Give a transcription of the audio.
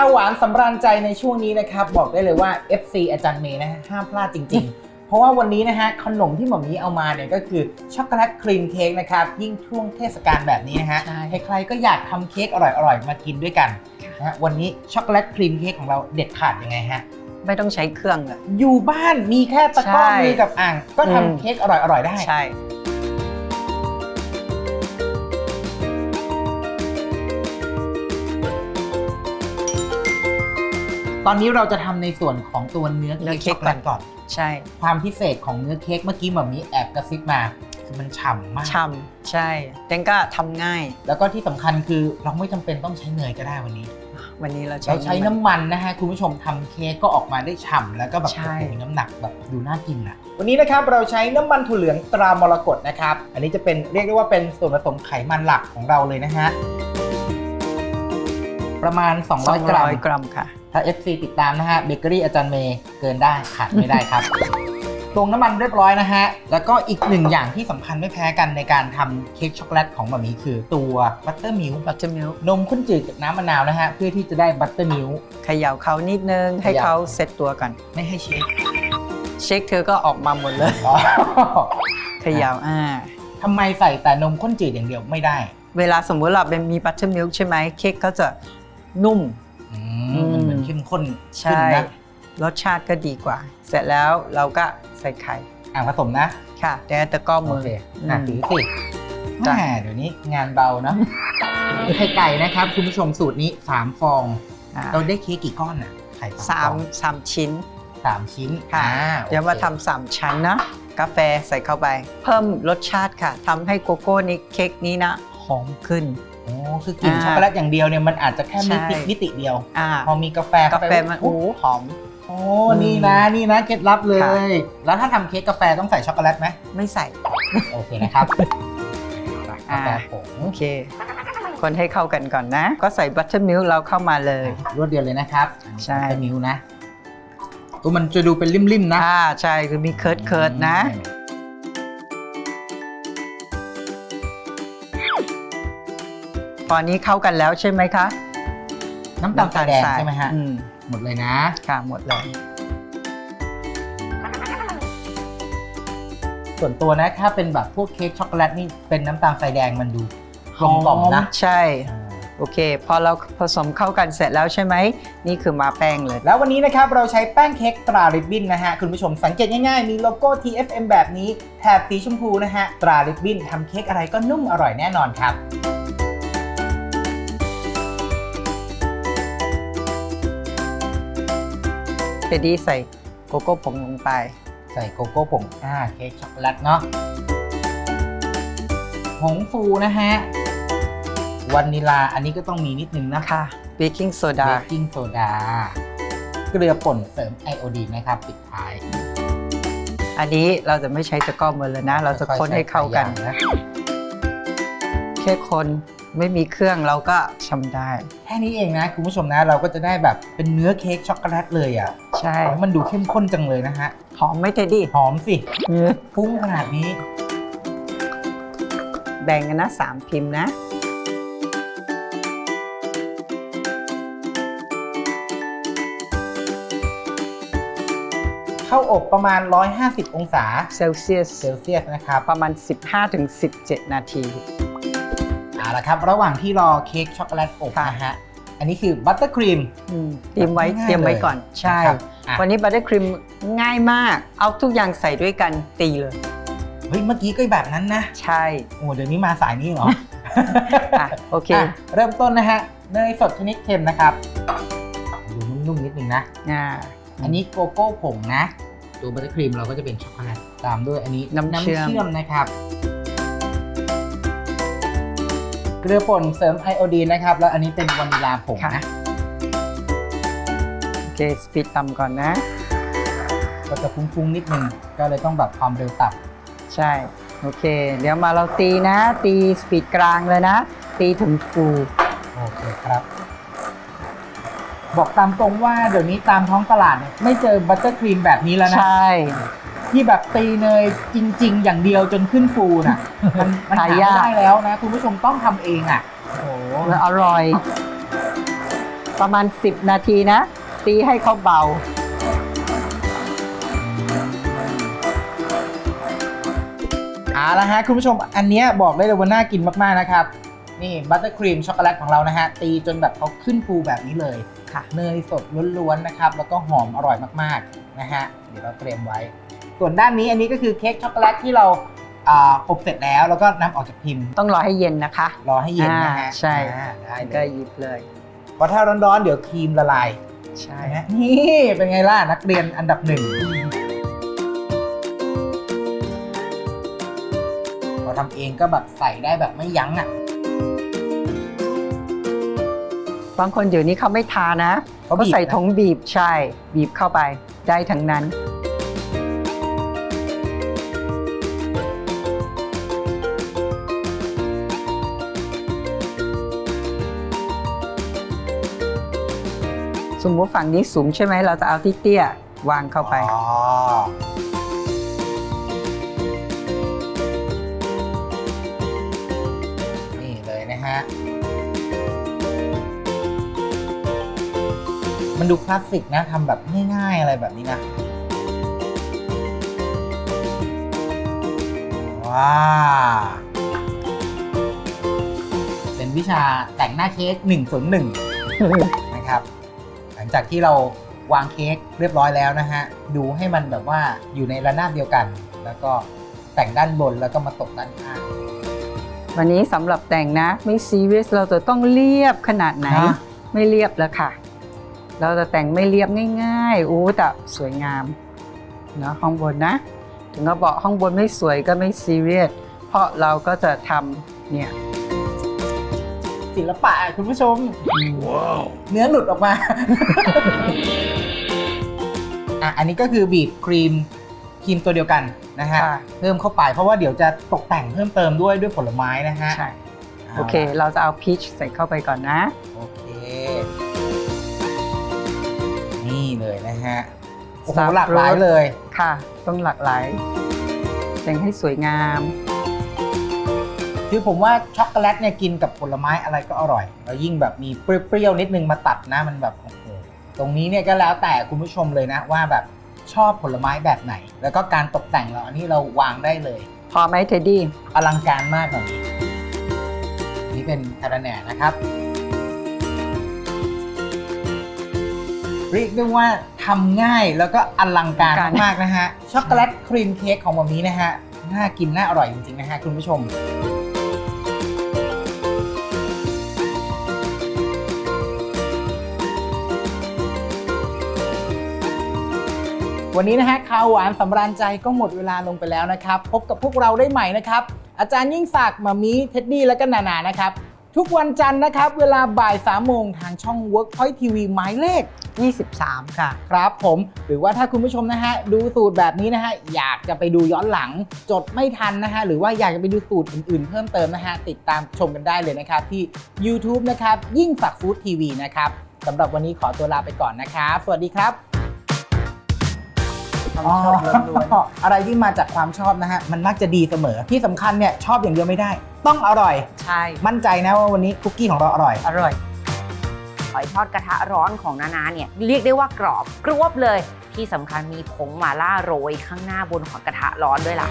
ข้าวหวานสำราญใจในช่วงนี้นะครับ บอกได้เลยว่า FC อาจารย์เมย์นะฮะห้ามพลาดจริง ๆ เพราะว่าวันนี้นะฮะขนมที่หมอมีเอามาเนี่ยก็คือช็อกโกแลตครีมเค้กนะครับ ยิ่งช่วงเทศกาลแบบนี้นะฮะใช่ ใครๆก็อยากทำเค้กอร่อยๆ มากินด้วยกันนะฮะวันนี้ช็อกโกแลตครีมเค้กของเราเด็ดขาดยังไงฮะ ไม่ต้องใช้เครื่องเลย อยู่บ้านมีแค่ตะกร้อใช่มือกับอ่าง ก็อืมทำเค้กอร่อยๆได้ ใช่ ตอนนี้เราจะทำในส่วนของตัวเนื้อเนื้อเค้กเค้กช็อกโกแลตก่อนใช่ความพิเศษของเนื้อเค้กเมื่อกี้หมอมีแอบกระซิบมาคือมันฉ่ำมาก ช่ำใช่เต้นก็ทำง่าย แล้วก็ที่สำคัญคือเราไม่จำเป็นต้องใช้เนยก็ได้วันนี้ วันนี้เราใช้ เราใช้น้ำมันนะฮะ คุณผู้ชมทำเค้กก็ออกมาได้ฉ่ำแล้วก็แบบใช่ โอ้โหน้ำหนักแบบดูน่ากินอะวันนี้นะครับเราใช้น้ำมันถั่วเหลืองตรามรกตนะครับ อันนี้จะเป็นเรียกได้ว่าเป็นส่วนผสมไขมันหลักของเราเลยนะฮะ ประมาณ 200 กรัม 200 กรัมค่ะ ถ้า FC ติดตามนะฮะเบเกอรี่อาจารย์เมย์เกินได้ขาดไม่ได้ครับ ตรงน้ำมันเรียบร้อยนะฮะ แล้วก็อีกหนึ่งอย่างที่สำคัญไม่แพ้กันในการทำเค้กช็อกโกแลตของแบบนี้คือตัวบัตเตอร์มิลค์บัตเตอร์มิลนมข้นจืดกับน้ำมะนาวนะฮะ เพื่อที่จะได้บัตเตอร์มิลค์เขย่าเขานิดนึงให้เขย่าเขาเซ็ตตัวกันไม่ให้เช็คเช็คเธอก็ออกมาหมดเลยอ๋อเขย่าอ่า ทำไมใส่แต่นมข้นจืดอย่างเดียวไม่ได้ เวลาสมมุติเราเป็นมีบัตเตอร์มิลใช่ไหมเค้กก็จะนุ่ม อืมมันเหมือนเข้มข้นขึ้นใช่ นะรสชาติก็ดีกว่า เสร็จแล้วเราก็ใส่ไข่อะผสมนะค่ะ แต่ตะกร้อโอมือเคอืมอะถือสิจ้ะแหมเดี๋ยวนี้งานเบาเนอะไข่ไก่นะครับ คุณผู้ชมสูตรนี้3ฟอง อ่าเราได้เค้กกี่ก้อนอะไข่สามฟองสามชิ้น สามชิ้นค่ะ อ่าเดี๋ยวมาโอค ทำสามชั้นนะ กาแฟใส่เข้าไป เพิ่มรสชาติค่ะทำให้โกโก้นี้เค้กนี้นะ ห อมขึ้นโอ้คือกลิ่นอ่าช็อกโกแลตอย่างเดียวเนี่ยมันอาจจะแค่มิติใช่มิติเดียวอ่าพอมีกาแฟเข้กาไปแฟมันปุ๊โอ้บหอมโอ้อืมนี่นะนี่นะเคล็ดลับเลค่ะยแล้วถ้าทำเค้กกาแฟต้องใส่ช็อกโกแลตไหมไม่ใส่ โอเคนะครับกาแฟผงโอเค คนให้เข้ากันก่อนนะ ก็ใส่บัตเตอร์มิลเราเข้ามาเลย รวดเดียวเลยนะครับ ใช่เป็นนิ้วนะตัวมันจะดูเป็นริมๆนะอ่าใช่คือมีเคิร์ดเคิร์ดนะ ตอนนี้เข้ากันแล้วใช่ไหมคะน้ำตาลทรายแดงทรายใช่ไหมฮะ อืมหมดเลยนะ ค่ะหมดเลยส่วนตัวนะถ้าเป็นแบบพวกเค้กช็อกโกแลตนี่เป็นน้ำตาลทรายแดงมันดูกลมกล่อมนะใช่โอเค พอเราผสมเข้ากันเสร็จแล้วใช่ไหม นี่คือมาแป้งเลย แล้ววันนี้นะครับ เราใช้แป้งเค้กตราริบบิ้นนะฮะ คุณผู้ชมสังเกตง่ายๆ มีโลโก้ TFM แบบนี้ แถบสีชมพูนะฮะ ตราริบบิ้นทำเค้กอะไรก็นุ่มอร่อยแน่นอนครับ เฟดดี้ใส่โกโก้ผงลงไป ใส่โกโก้ผงอ่าเค้กช็อกโกแลตเนาะผงฟูนะฮะวานิลาอันนี้ก็ต้องมีนิดนึงนะค่ะเบกกิ้งโซเบดากกิ้งโซดาเกลือป่นเสริมไอโอดีนนะครับ ปิดท้าย อันนี้เราจะไม่ใช้ตะกร้อมือเลยนะ เราจะคนให้เข้ากันค่อยๆใส่ไปอย่างนะแค่คน ไม่มีเครื่องเราก็ทำได้ แค่นี้เองนะคุณผู้ชมนะ เราก็จะได้แบบเป็นเนื้อเค้กช็อกโกแลตเลยอะใช่มันดูเข้มข้นจังเลยนะฮะ หอมไหม่เทดดี้หอมสิฟุ้งขนาดนี้ แบ่งกันนะสามพิมพ์นะ เข้าอบประมาณ 150 องศาเซลเซียสเซลเซียสนะครับ ประมาณ 15-17 นาทีเอา ละครับ ระหว่างที่รอเค้กช็อกโกแลตอบค่ะนะฮะ อันนี้คือบัตเตอร์ครีม อืมเตรียมไว้ง่ายๆเตรียมไว้เลยก่อนใช่นะครับอะ วันนี้บัตเตอร์ครีมง่ายมาก เอาทุกอย่างใส่ด้วยกันตีเลย เฮ้ย เมื่อกี้ก็แบบนั้นนะใช่โอ้เดี๋ยวนี้มาสายนี้เหรอ อะโอเคอะเริ่มต้นนะฮะเนยสดชนิดเค็มนะครับดูนุ่มๆนิดนึงนะ อ่า อันนี้โกโก้ผงนะ ตัวบัตเตอร์ครีมเราก็จะเป็นช็อกโกแลตตามด้วยอันนี้น้ำเชื่อมเชื่อมนะครับ เกลือป่นเสริมไอโอดีนนะครับ แล้วอันนี้เป็นวานิลาผงนะโอเคสปีดต่ำก่อนนะ ก็จะฟุ้งๆนิดนึงก็เลยต้องแบบความเร็วต่ใช่ โอเค เดี๋ยวมาเราตีนะ ตีสปีดกลางเลยนะ ตีถึงฟูำโอเคครับ บอกตามตรงว่าเดี๋ยวนี้ตามท้องตลาดเนี่ยไม่เจอบัตเตอร์ครีมแบบนี้แล้วนะ ใช่ ที่แบบตีเนยจริง ๆ อย่างเดียวจนขึ้นฟูน่ะ มันมันหาหาไม่ยาก ได้แล้วนะ คุณผู้ชมต้องทำเองอะโอ้โหแล้วอร่อย ประมาณ 10 นาทีนะ ตีให้เขาเบา เอาละฮะคุณผู้ชมอันเนี้ยบอกได้เลยว่าน่ากินมากๆนะครับ นี่บัตเตอร์ครีมช็อกโกแลตของเรานะฮะ ตีจนแบบเขาขึ้นฟูแบบนี้เลยค่ะ เนยสดล้วนๆนะครับ แล้วก็หอมอร่อยมากๆนะฮะ เดี๋ยวเราเตรียมไว้ ส่วนด้านนี้อันนี้ก็คือเค้กช็อกโกแลตที่เราอ่าอบเสร็จแล้วแล้วก็นำออกจากพิมพ์ ต้องรอให้เย็นนะคะ รอให้เย็นนะฮะอ่าใช่ อ่าได้เลก็ยหยิบเลยพอถ้าร้อนๆเดี๋ยวครีมละลาย ใช่ใช่ไหมนี่เป็นไงล่ะ นักเรียนอันดับหนึ่งพอทำเองก็แบบใส่ได้แบบไม่ยั้งอะ บางคนเดี๋ยวนี้เขาไม่ทานะเขาบีบใส่นะถงบีบใช่ บีบเข้าไปได้ทั้งนั้น สมมติฝั่งนี้สูงใช่ไหมเราจะเอาที่เตี้ยวางเข้าไป อ๋อนี่เลยนะฮะ มันดูคลาสสิกนะทำแบบง่ายๆอะไรแบบนี้นะ ว้า เป็นวิชาแต่งหน้าเค้ก101 นะครับ งจากที่เราวางเค้กเรียบร้อยแล้วนะฮะ ดูให้มันแบบว่าอยู่ในระนาบเดียวกัน แล้วก็แต่งด้านบนแล้วก็มาตกด้านข้างวันนี้สำหรับแต่งนะไม่ซีเรียสเราจะต้องเรียบขนาดไหน นะไม่เรียบแล้วค่ะ เราจะแต่งไม่เรียบง่ายๆอู้แต่สวยงามเนาะข้างบนนะ ถึงเราบอกข้างบนไม่สวยก็ไม่ซีเรียสเพราะเราก็จะทำเนี่ย ศิลปะคุณผู้ชม เนื้อหลุดออกมา อะอันนี้ก็คือบีบครีมครีมตัวเดียวกันนะฮะ ค่ะ เพิ่มเข้าไปเพราะว่าเดี๋ยวจะตกแต่งเพิ่มเติมด้วยด้วยผลไม้นะฮะใช่าโอเค เราจะเอาพีชใส่เข้าไปก่อนนะ โอเค นี่เลยนะฮะ โอ้โหสับปะรดหลากหลายเลย ค่ะ ต้องหลากหลายแต่งให้สวยงาม คือผมว่าช็อกโกแลตเนี่ยกินกับผลไม้อะไรก็อร่อย แล้วยิ่งแบบมีเปรี้ยวๆนิดนึงมาตัดนะมันแบบโอ้โหตรงนี้เนี่ยก็แล้วแต่คุณผู้ชมเลยนะว่าแบบชอบผลไม้แบบไหน แล้วก็การตกแต่งเราอันนี้เราวางได้เลย พอไหมเทดดี้อลังการมากแบบนี้นี่เป็นคาราแหน่นะครับเรียกได้ว่าทำง่ายแล้วก็อลังการมากๆนะฮะช็อกโกแลตครีมเค้กของแบบนี้นะฮะน่ากินน่าอร่อยจริงๆนะฮะคุณผู้ชม วันนี้นะฮะข้าวหวานสำราญใจก็หมดเวลาลงไปแล้วนะครับ พบกับพวกเราได้ใหม่นะครับ อาจารย์ยิ่งศักดิ์มามีเท็ดดี้และก็นานานะครับ ทุกวันจันทร์นะครับ เวลาบ่าย3ามโมงทางช่อง Workpoint TV หมายเลข 23 ค่ะ ครับผม หรือว่าถ้าคุณผู้ชมนะฮะดูสูตรแบบนี้นะฮะอยากจะไปดูย้อนหลังจดไม่ทันนะฮะหรือว่าอยากจะไปดูสูตรอื่นๆ เพิ่มเติมนะฮะติดตามชมกันได้เลยนะครับที่ YouTube นะครับยิ่งสักฟู้ดทีวีนะครับสำหรับวันนี้ขอตัวลาไปก่อนนะครับ สวัสดีครับ ความชอบล้วนอ๋ออะไรที่มาจากความชอบนะฮะมันมักจะดีเสมอที่สำคัญเนี่ยชอบอย่างเดียวไม่ได้ ต้องอร่อยๆใช่ มั่นใจนะว่าวันนี้คุกกี้ของเราอร่อยอร่อยหอยทอดกระทะร้อนของนานาเนี่ยเรียกได้ว่ากรอบกรวบเลย ที่สำคัญมีผงหมาล่าโรยข้างหน้าบนของกระทะร้อนด้วยล่ะ